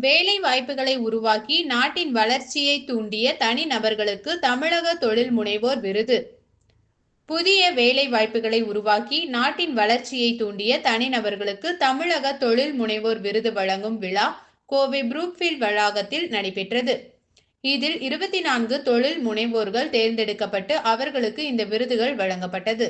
வேலை வாய்ப்புகளை உருவாக்கி நாட்டின் வளர்ச்சியை தூண்டிய தனி நபர்களுக்கு தமிழக தொழில் முனைவோர் விருது. புதிய வேலை வாய்ப்புகளை உருவாக்கி நாட்டின் வளர்ச்சியை தூண்டிய தனிநபர்களுக்கு தமிழக தொழில் முனைவோர் விருது வழங்கும் விழா கோவை புரூக்ஃபீல்ட் வளாகத்தில் நடைபெற்றது. இதில் இருபத்தி நான்கு தொழில் முனைவோர்கள் தேர்ந்தெடுக்கப்பட்டு அவர்களுக்கு இந்த விருதுகள் வழங்கப்பட்டது.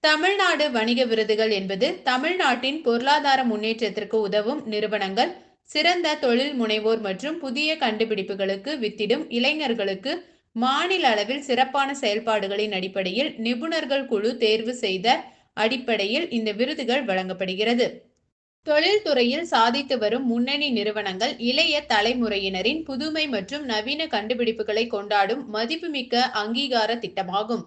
தமிழ்நாடு வணிக விருதுகள் என்பது தமிழ்நாட்டின் பொருளாதார முன்னேற்றத்திற்கு உதவும் நிறுவனங்கள் சிறந்த தொழில் முனைவோர் மற்றும் புதிய கண்டுபிடிப்புகளுக்கு வித்திடும் இளைஞர்களுக்கு மாநில அளவில் சிறப்பான செயல்பாடுகளின் அடிப்படையில் நிபுணர்கள் குழு தேர்வு செய்த அடிப்படையில் இந்த விருதுகள் வழங்கப்படுகிறது. தொழில்துறையில் சாதித்து வரும் முன்னணி நிறுவனங்கள் இளைய தலைமுறையினரின் புதுமை மற்றும் நவீன கண்டுபிடிப்புகளை கொண்டாடும் மதிப்புமிக்க அங்கீகார திட்டமாகும்.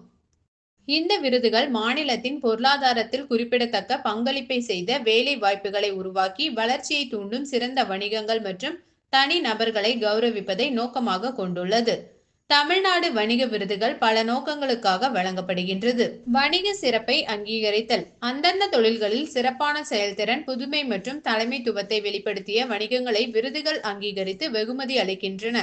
இந்த விருதுகள் மாநிலத்தின் பொருளாதாரத்தில் குறிப்பிடத்தக்க பங்களிப்பை செய்த வேலை வாய்ப்புகளை உருவாக்கி வளர்ச்சியை தூண்டும் சிறந்த வணிகங்கள் மற்றும் தனி நபர்களை கௌரவிப்பதை நோக்கமாக கொண்டுள்ளது. தமிழ்நாடு வணிக விருதுகள் பல நோக்கங்களுக்காக வழங்கப்படுகின்றது. வணிக சிறப்பை அங்கீகரித்தல். அந்தந்த தொழில்களில் சிறப்பான செயல்திறன் புதுமை மற்றும் தலைமைத்துவத்தை வெளிப்படுத்திய வணிகங்களை விருதுகள் அங்கீகரித்து வெகுமதி அளிக்கின்றன.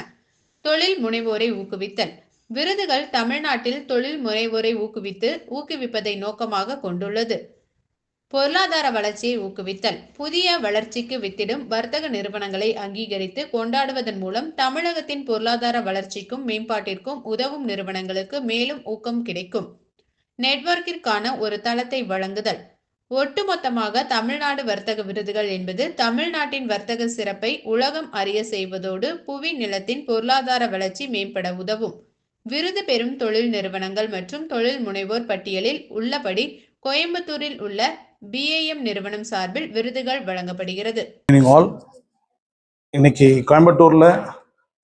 தொழில் முனைவோரை ஊக்குவித்தல். விருதுகள் தமிழ்நாட்டில் தொழில் முனைவோரை ஊக்குவித்து ஊக்குவிப்பதை நோக்கமாக கொண்டுள்ளது. பொருளாதார வளர்ச்சியை ஊக்குவித்தல். புதிய வளர்ச்சிக்கு வித்திடும் வர்த்தக நிறுவனங்களை அங்கீகரித்து கொண்டாடுவதன் மூலம் தமிழகத்தின் பொருளாதார வளர்ச்சிக்கும் மேம்பாட்டிற்கும் உதவும் நிறுவனங்களுக்கு மேலும் ஊக்கம் கிடைக்கும். நெட்வொர்க்கிற்கான ஒரு தளத்தை வழங்குதல். ஒட்டுமொத்தமாக தமிழ்நாடு வர்த்தக விருதுகள் என்பது தமிழ்நாட்டின் வர்த்தக சிறப்பை உலகம் அறிய செய்வதோடு புவி நிலத்தின் பொருளாதார வளர்ச்சி மேம்பட உதவும். விருது பெறும் தொழில் நிறுவனங்கள் மற்றும் தொழில் முனைவோர் பட்டியலில் உள்ளபடி கோயம்புத்தூரில் உள்ள பிஏஎம் நிறுவனம் சார்பில் விருதுகள் வழங்கப்படுகிறது. ஆல் இன்னைக்கு கோயம்புத்தூரில்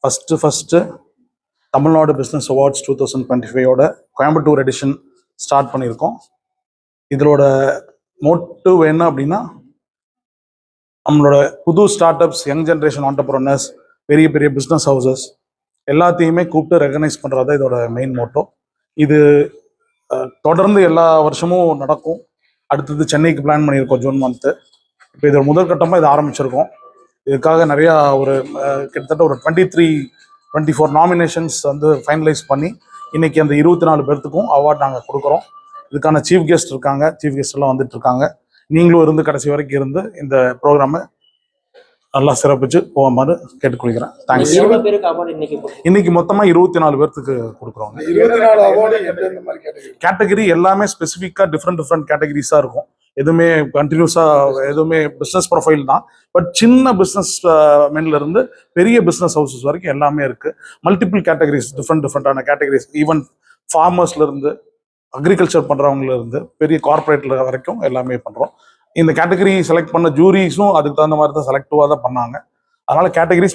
first first Tamil Nadu business awards two thousand twenty ஃபைவோட Coimbatore edition start பண்ணியிருக்கோம். இதோட மோட்டிவ் என்ன அப்படின்னா நம்மளோட புது startups young generation entrepreneurs பெரிய பெரிய பிஸ்னஸ் ஹவுசஸ் எல்லாத்தையுமே கூப்பிட்டு ரெகனைஸ் பண்ணுறது இதோட மெயின் மோட்டோ இது தொடர்ந்து எல்லா வருஷமும் நடக்கும். அடுத்தது சென்னைக்கு பிளான் பண்ணியிருக்கோம் ஜூன் மந்த்து இப்போ இதோட முதற்கட்டமாக இது ஆரம்பிச்சிருக்கோம். இதுக்காக நிறையா ஒரு கிட்டத்தட்ட ஒரு twenty three twenty four nominations வந்து ஃபைனலைஸ் பண்ணி இன்றைக்கி அந்த இருபத்தி நாலு பேர்த்துக்கும் அவார்ட் நாங்கள் கொடுக்குறோம். இதுக்கான சீஃப் கெஸ்ட் இருக்காங்க. சீஃப் கெஸ்ட்லாம் வந்துட்டு இருக்காங்க. நீங்களும் இருந்து கடைசி வரைக்கும் இருந்து இந்த ப்ரோக்ராமை நல்லா சிறப்பிச்சு போகுமாறு கேட்டுக்கொள்கிறேன் தேங்க்ஸ் இன்னைக்கு மொத்தமாக இருபத்தி நாலு பேர்த்துக்கு மாதிரி கேட்டகரி கேட்டகரி எல்லாமே ஸ்பெசிஃபிக்காக டிஃப்ரெண்ட் டிஃப்ரெண்ட் கேட்டகரிஸாக இருக்கும். எதுவுமே கண்டினியூஸாக எதுவுமே பிஸ்னஸ் ப்ரொஃபைல் தான். பட் சின்ன பிஸ்னஸ் மென்ல இருந்து பெரிய பிஸ்னஸ் ஹவுசஸ் வரைக்கும் எல்லாமே இருக்கு. மல்டிபிள் கேட்டகரிஸ் டிஃப்ரெண்ட் டிஃப்ரெண்டான கேட்டகரிஸ் ஈவன் ஃபார்மர்ஸ்ல இருந்து அக்ரிகல்ச்சர் பண்றவங்கல இருந்து பெரிய கார்ப்பரேட்ல வரைக்கும் எல்லாமே பண்றோம். இந்த கேட்டகரி செலக்ட் பண்ண ஜூரிஸும் அதுக்கு தகுந்த மாதிரி தான் செலக்டிவாக தான் பண்ணாங்க. அதனால கேட்டகரிஸ்